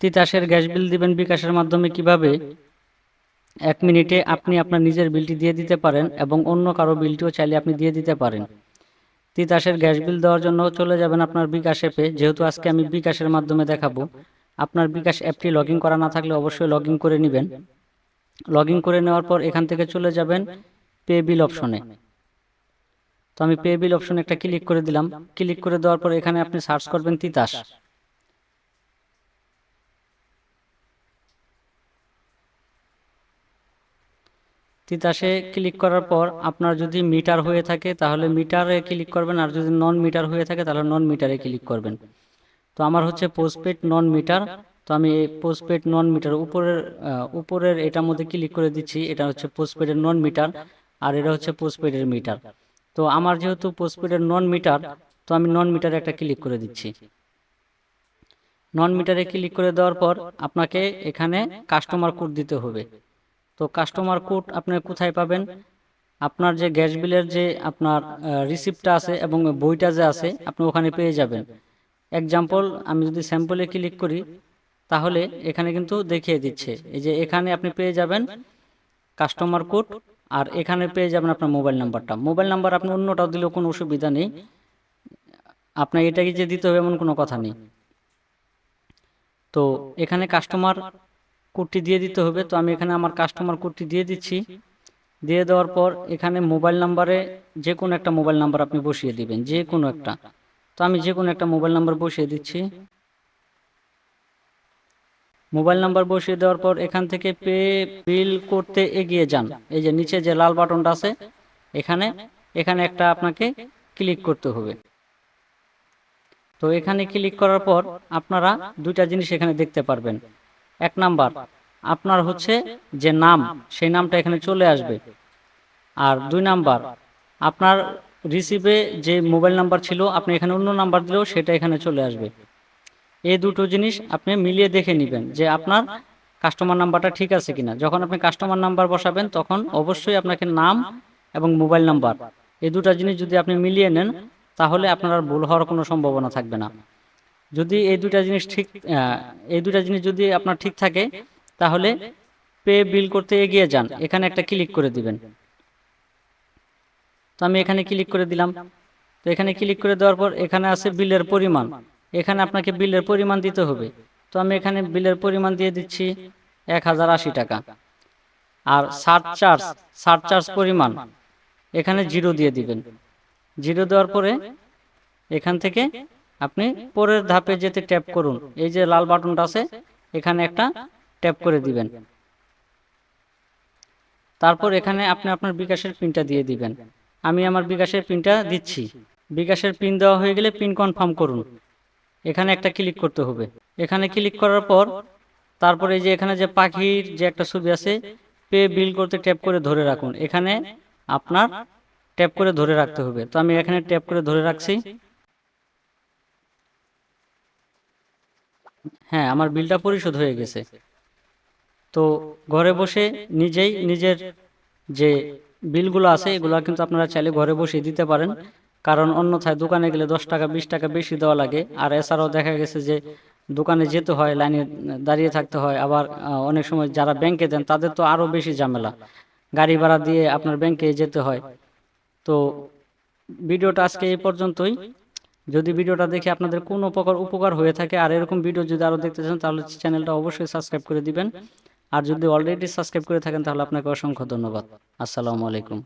তিতাসের gas bill দিবেন বিকাশের মাধ্যমে কীভাবে? এক মিনিটে আপনি আপনার নিজের বিলটি দিয়ে দিতে পারেন এবং অন্য কারও বিলটিও চাইলে আপনি দিয়ে দিতে পারেন। তিতাসের গ্যাস বিল দেওয়ার জন্য চলে যাবেন আপনার বিকাশ অ্যাপে। যেহেতু আজকে আমি বিকাশের মাধ্যমে দেখাবো, আপনার বিকাশ অ্যাপটি লগ করা না থাকলে অবশ্যই লগ করে নেবেন। লগ করে নেওয়ার পর এখান থেকে চলে যাবেন পে বিল অপশনে। তো আমি পে বিল অপশনে একটা ক্লিক করে দিলাম। ক্লিক করে দেওয়ার পর এখানে আপনি সার্চ করবেন তিতাস। তিতাসে ক্লিক করার পর আপনার যদি মিটার হয়ে থাকে, তাহলে মিটারে ক্লিক করবেন, আর যদি নন মিটার হয়ে থাকে, তাহলে নন মিটারে ক্লিক করবেন। তো আমার হচ্ছে পোস্টপেড নন মিটার তো আমি পোস্টপেড নন মিটার উপরের উপরের এটার মধ্যে ক্লিক করে দিচ্ছি, এটা হচ্ছে পোস্টপেডের নন মিটার আর এটা হচ্ছে পোস্টপেডের মিটার তো আমার যেহেতু পোস্টপেডের নন মিটার তো আমি নন মিটারে একটা ক্লিক করে দিচ্ছি। নন মিটারে ক্লিক করে দেওয়ার পর আপনাকে এখানে কাস্টমার কোড দিতে হবে। তো কাস্টমার কোড আপনি কোথায় পাবেন? আপনার যে গ্যাস বিলের যে আপনার রিসিপ্টটা আছে এবং বইটা যে আছে, আপনি ওখানে পেয়ে যাবেন। এক্সাম্পল আমি যদি স্যাম্পলে ক্লিক করি, তাহলে এখানে কিন্তু দেখিয়ে দিচ্ছে। এই যে এখানে আপনি পেয়ে যাবেন কাস্টমার কোড আর এখানে পেয়ে যাবেন আপনার মোবাইল নাম্বারটা মোবাইল নাম্বার আপনি অন্যটাও দিলেও কোনো অসুবিধা নেই। আপনার এটাকে যে দিতে হবে এমন কোনো কথা নেই। তো এখানে কাস্টমার কোডটি দিয়ে দিতে হবে। তো আমি এখানে আমার কাস্টমার কোডটি দিয়ে দিচ্ছি। দিয়ে দেওয়ার পর এখানে মোবাইল নাম্বারে যে কোনো একটা মোবাইল নাম্বার আপনি বসিয়ে দিবেন যে কোনো একটা। তো আমি যে কোনো একটা মোবাইল নাম্বার বসিয়ে দিচ্ছি। মোবাইল নাম্বার বসিয়ে দেওয়ার পর এখান থেকে পে বিল করতে এগিয়ে যান। এই যে নিচে যে লাল বাটনটা আছে, এখানে এখানে একটা আপনাকে ক্লিক করতে হবে। তো এখানে ক্লিক করার পর আপনারা দুইটা জিনিস এখানে দেখতে পারবেন। এক নাম্বার। আপনার হচ্ছে যে নাম, সেই নামটা এখানে চলে আসবে। আর দুই নাম্বার, আপনার রিসিভে যে মোবাইল নাম্বার ছিল, আপনি এখানে অন্য নাম্বার দিলেও সেটা এখানে চলে আসবে। এই দুটো জিনিস আপনি মিলিয়ে দেখে নেবেন যে আপনার কাস্টমার নাম্বারটা ঠিক আছে কিনা। যখন আপনি কাস্টমার নাম্বার বসাবেন, তখন অবশ্যই আপনাকে নাম এবং মোবাইল নাম্বার এই দুটো জিনিস যদি আপনি মিলিয়ে নেন, তাহলে আপনার ভুল হওয়ার কোনো সম্ভাবনা থাকবে না। যদি এই দুটা জিনিস ঠিক এই দুটা জিনিস যদি আপনার ঠিক থাকে, তাহলে পে বিল করতে এগিয়ে যান। এখানে একটা ক্লিক করে দিবেন। তো আমি এখানে ক্লিক করে দিলাম। তো এখানে ক্লিক করে দেওয়ার পর এখানে আছে বিলের পরিমাণ। এখানে আপনাকে বিলের পরিমাণ দিতে হবে। তো আমি এখানে বিলের পরিমাণ দিয়ে দিচ্ছি এক হাজার আশি টাকা। আর সারচার্জ সারচার্জ পরিমাণ এখানে জিরো দিয়ে দিবেন। জিরো দেওয়ার পরে এখান থেকে আপনি পরের ধাপে যেতে ট্যাপ করুন। এই যে লাল বাটনটা আছে, এখানে একটা ট্যাপ করে দিবেন। তারপর এখানে আপনি আপনার বিকাশের পিনটা দিয়ে দিবেন। আমি আমার বিকাশের পিনটা দিচ্ছি। বিকাশের পিন দেওয়া হয়ে গেলে পিন কনফার্ম করুন। এখানে একটা ক্লিক করতে হবে। এখানে ক্লিক করার পর, তারপরে এই যে এখানে যে পাখির যে একটা ছবি আছে, পে বিল করতে ট্যাপ করে ধরে রাখুন। এখানে আপনার ট্যাপ করে ধরে রাখতে হবে। তো আমি এখানে ট্যাপ করে ধরে রাখছি। হ্যাঁ আমার বিলটা পরিশোধ হয়ে গেছে। তো ঘরে বসে নিজেই নিজের যে বিলগুলো আছে, এগুলো কিন্তু আপনারা চাইলে ঘরে বসে দিতে পারেন। কারণ অন্যথায় দোকানে গেলে দশ টাকা, বিশ টাকা বেশি দেওয়া লাগে। আর এছাড়াও দেখা গেছে যে দোকানে যেতে হয়, লাইনে দাঁড়িয়ে থাকতে হয়। আবার অনেক সময় যারা ব্যাংকে দেন, তাদের তো আরও বেশি ঝামেলা। গাড়ি ভাড়া দিয়ে আপনার ব্যাংকে যেতে হয়। তো ভিডিওটা আজকে এই পর্যন্তই। যদি ভিডিওটা দেখে আপনাদের কোনো প্রকার উপকার হয়ে থাকে আর এরকম ভিডিও যদি আরও দেখতে চান, তাহলে চ্যানেলটা অবশ্যই সাবস্ক্রাইব করে দিবেন। আর যদি অলরেডি সাবস্ক্রাইব করে থাকেন, তাহলে আপনাকে অসংখ্য ধন্যবাদ। আসসালামু আলাইকুম।